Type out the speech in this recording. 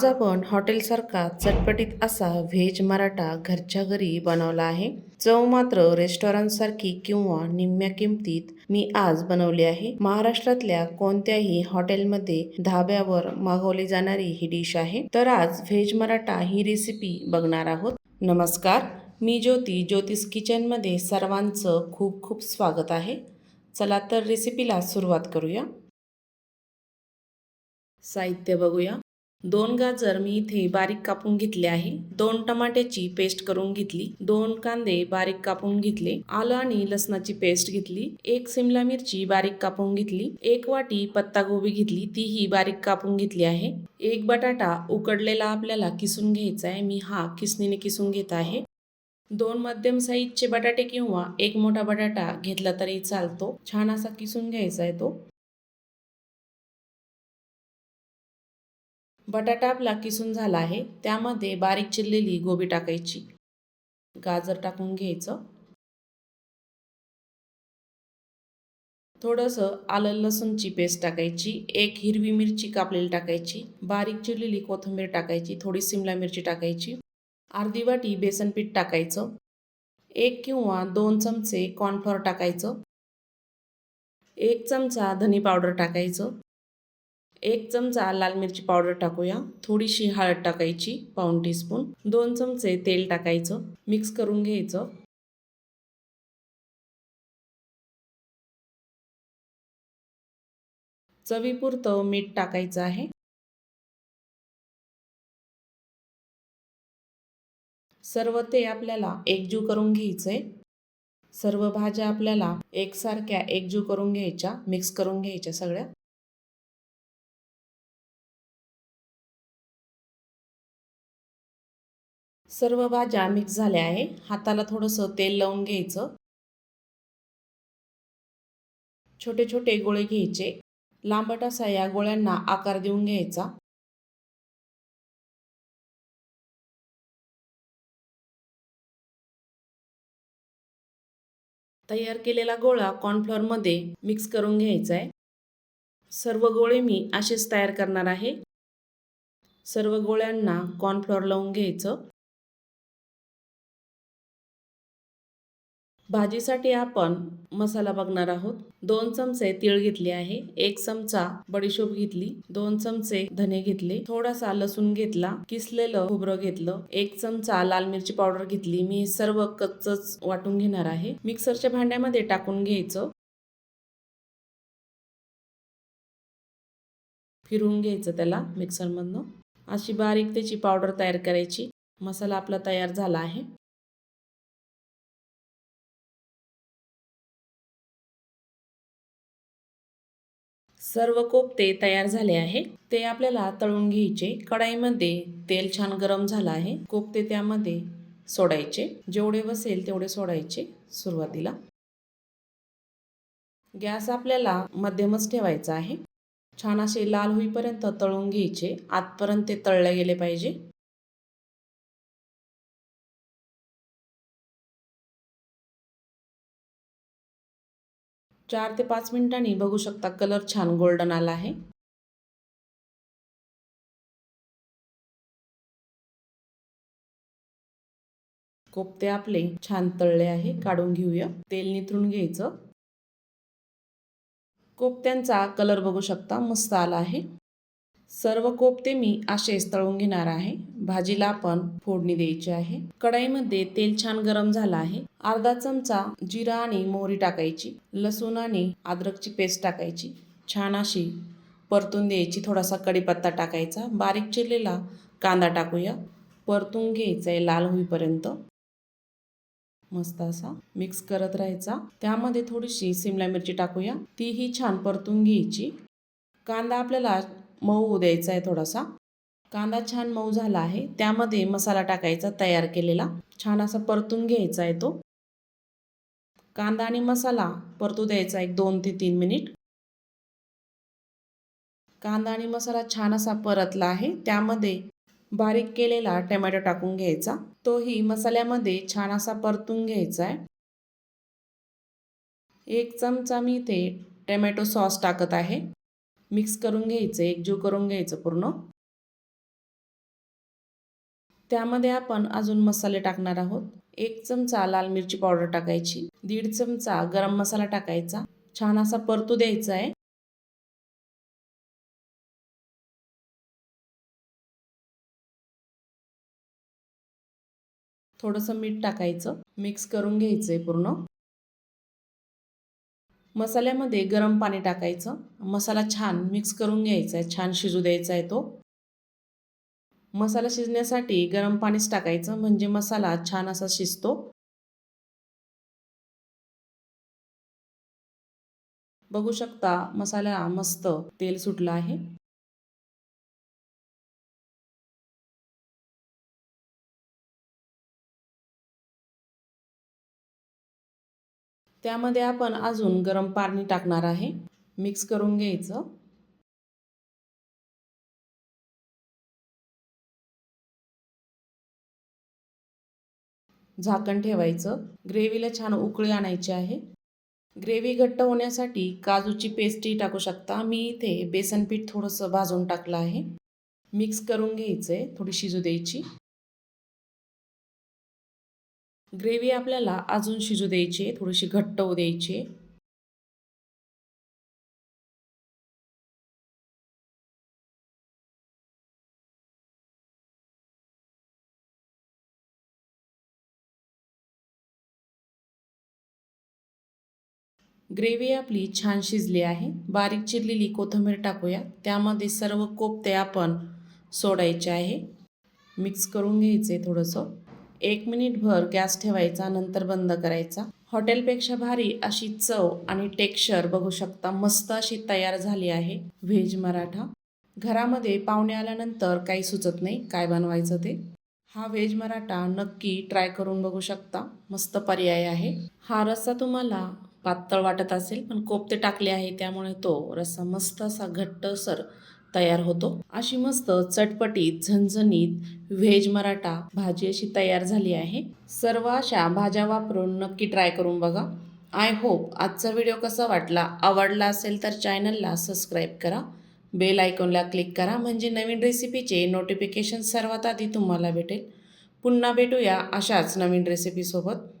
आज आपण हॉटेलसारखा चटपटीत असा व्हेज मराठा घरच्या घरी बनवला आहे. चव मात्र रेस्टॉरंटसारखी किंवा निम्म्या किमतीत मी आज बनवली आहे. महाराष्ट्रातल्या कोणत्याही हॉटेलमध्ये धाब्यावर मागवली जाणारी ही डिश आहे. तर आज व्हेज मराठा ही रेसिपी बघणार आहोत. नमस्कार मी ज्योती ज्योतिष किचनमध्ये सर्वांचं खूप खूप स्वागत आहे. चला तर रेसिपीला सुरुवात करूया. साहित्य बघूया. दोन गाजर मी इथे बारीक कापून घेतले आहे. दोन टमाट्याची पेस्ट करून घेतली. दोन कांदे बारीक कापून घेतले. आलं आणि लसणाची पेस्ट घेतली. एक सिमला मिरची बारीक कापून घेतली. एक वाटी पत्ता गोबी घेतली. तीही बारीक कापून घेतली आहे. एक बटाटा उकडलेला आपल्याला किसून घ्यायचा आहे. मी हा किसणीने किसून घेत आहे. दोन मध्यम साईजचे बटाटे किंवा एक मोठा बटाटा घेतला तरी चालतो. छान असा किसून घ्यायचा आहे तो. बटाटा आपला किसून झाला आहे त्यामध्ये बारीक चिरलेली गोबी टाकायची. गाजर टाकून घ्यायचं. थोडंसं आलं लसूणची पेस्ट टाकायची एक हिरवी मिरची कापलेली टाकायची बारीक चिरलेली कोथिंबीर टाकायची थोडी सिमला मिरची टाकायची अर्धी वाटी बेसन पीठ टाकायचं एक किंवा दोन चमचे कॉर्नफ्लॉवर टाकायचं एक चमचा धनी पावडर टाकायचं एक चमचा लाल मिरची पावडर टाकूया. थोडीशी हळद टाकायची पाऊण टीस्पून. दोन चमचे तेल टाकायचं मिक्स करून घ्यायचं. चवीपुरतं मीठ टाकायचं आहे. सर्व ते आपल्याला एकजीव करून घ्यायचंय. सर्व भाज्या आपल्याला एकसारख्या एकजीव करून घ्यायच्या मिक्स करून घ्यायच्या सगळ्या. सर्व भाज्या मिक्स झाल्या आहे. हाताला थोडंसं तेल लावून घ्यायचं. छोटे छोटे गोळे घ्यायचे. लांबट असा या गोळ्यांना आकार देऊन घ्यायचा. तयार केलेला गोळा कॉर्नफ्लॉरमध्ये मिक्स करून घ्यायचा आहे. सर्व गोळे मी असेच तयार करणार आहे. सर्व गोळ्यांना कॉर्नफ्लॉर लावून घ्यायचं. भाजीसाठी आपण मसाला बघणार आहोत. दोन चमचे तीळ घेतले आहे. एक चमचा बडीशोप घेतली. दोन चमचे धने घेतले. थोडासा लसूण घेतला. किसलेलं खोबरं घेतलं. एक चमचा लाल मिरची पावडर घेतली. मी सर्व कच्चच वाटून घेणार आहे. मिक्सरच्या भांड्यामध्ये टाकून घ्यायचं. फिरवून घ्यायचं त्याला मिक्सरमधनं. अशी बारीक त्याची पावडर तयार करायची. मसाला आपला तयार झाला आहे. सर्व कोफ्ते तयार झाले आहे. ते आपल्याला तळून घ्यायचे. कढाईमध्ये तेल छान गरम झालं आहे. कोफ्ते त्यामध्ये सोडायचे. जेवढे बसेल तेवढे सोडायचे सुरुवातीला. गॅस आपल्याला मध्यमच ठेवायचा आहे. छान असे लाल होईपर्यंत तळून घ्यायचे. आतपर्यंत ते तळले गेले पाहिजे. चार ते पाच मिनिटांनी बघू शकता कलर छान गोल्डन आला आहे. कोपते आपले छान तळले आहे काढून घेऊया. तेल निथळून घ्यायचं. कोपत्यांचा कलर बघू शकता मस्त आला आहे. सर्व कोफ्ते मी असेच तळून घेणार आहे. भाजीला आपण फोडणी द्यायची आहे. कढाईमध्ये तेल छान गरम झालं आहे. अर्धा चमचा जिरा आणि मोहरी टाकायची. लसूण आणि अद्रकची पेस्ट टाकायची. छान अशी परतून द्यायची. थोडासा कढीपत्ता टाकायचा. बारीक चिरलेला कांदा टाकूया. परतून घ्यायचा आहे लाल होईपर्यंत. मस्त असा मिक्स करत राहायचा. त्यामध्ये थोडीशी सिमला मिरची टाकूया. तीही छान परतून घ्यायची. कांदा आपल्याला मऊ द्यायचा आहे थोडासा. कांदा छान मऊ झाला आहे. त्यामध्ये मसाला टाकायचा तयार केलेला. छान असा परतून घ्यायचा आहे तो. कांदा आणि मसाला परतू द्यायचा एक दोन ते तीन मिनिट. कांदा आणि मसाला छान असा परतला आहे. त्यामध्ये बारीक केलेला टमॅटो टाकून घ्यायचा. तोही मसाल्यामध्ये छान असा परतून घ्यायचा आहे एक चमचा मी इथे टमॅटो सॉस टाकत आहे. मिक्स करून घ्यायचं एकजीव करून घ्यायचं पूर्ण. त्यामध्ये आपण अजून मसाले टाकणार आहोत. एक चमचा लाल मिरची पावडर टाकायची दीड चमचा गरम मसाला टाकायचा. छान असा परतू द्यायचा आहे. थोडंसं मीठ टाकायचं मिक्स करून घ्यायचं आहे पूर्ण. मसाल्यामध्ये गरम पाणी टाकायचं. मसाला छान मिक्स करून घ्यायचा आहे छान शिजू द्यायचा आहे तो. मसाला शिजण्यासाठी गरम पाणीच टाकायचं. म्हणजे मसाला छान असा शिजतो. बघू शकता मसाला मस्त तेल सुटलं आहे. त्यामध्ये आपण अजून गरम पाणी टाकणार आहे. मिक्स करून घ्यायचं. झाकण ठेवायचं. ग्रेव्हीला छान उकळी आणायची आहे. ग्रेव्ही घट्ट होण्यासाठी काजूची पेस्टही टाकू शकता. मी इथे बेसन पीठ थोडंसं भाजून टाकलं आहे. मिक्स करून घ्यायचं आहे थोडी शिजू द्यायची. ग्रेव्ही आपल्याला अजून शिजू द्यायची आहे थोडीशी घट्ट होऊ द्यायची. आहे ग्रेव्ही आपली छान शिजली आहे. बारीक चिरलेली कोथिंबीर टाकूया. त्यामध्ये सर्व कोपते आपण सोडायचे आहे. मिक्स करून घ्यायचे थोडंसं. एक मिनिटभर गॅस ठेवायचा नंतर बंद करायचा. हॉटेलपेक्षा भारी अशी चव आणि टेक्स्चर बघू शकता मस्त अशी तयार झाली आहे व्हेज मराठा. घरामध्ये पाहुणे आल्यानंतर काही सुचत नाही काय बनवायचं ते. हा व्हेज मराठा नक्की ट्राय करून बघू शकता. मस्त पर्याय आहे. हा रस्सा तुम्हाला पातळ वाटत असेल पण कोपते टाकले आहे त्यामुळे तो रस्सा मस्त असा घट्टसर तयार होतो. अशी मस्त चटपटीत झणझणीत व्हेज मराठा भाजी अशी तयार झाली आहे. सर्व अशा भाज्या वापरून नक्की ट्राय करून बघा. आय होप आजचा व्हिडिओ कसा वाटला आवडला असेल तर चॅनलला सबस्क्राईब करा. बेल आयकॉनला क्लिक करा म्हणजे नवीन रेसिपीचे नोटिफिकेशन सर्वात आधी तुम्हाला भेटेल. पुन्हा भेटूया अशाच नवीन रेसिपीसोबत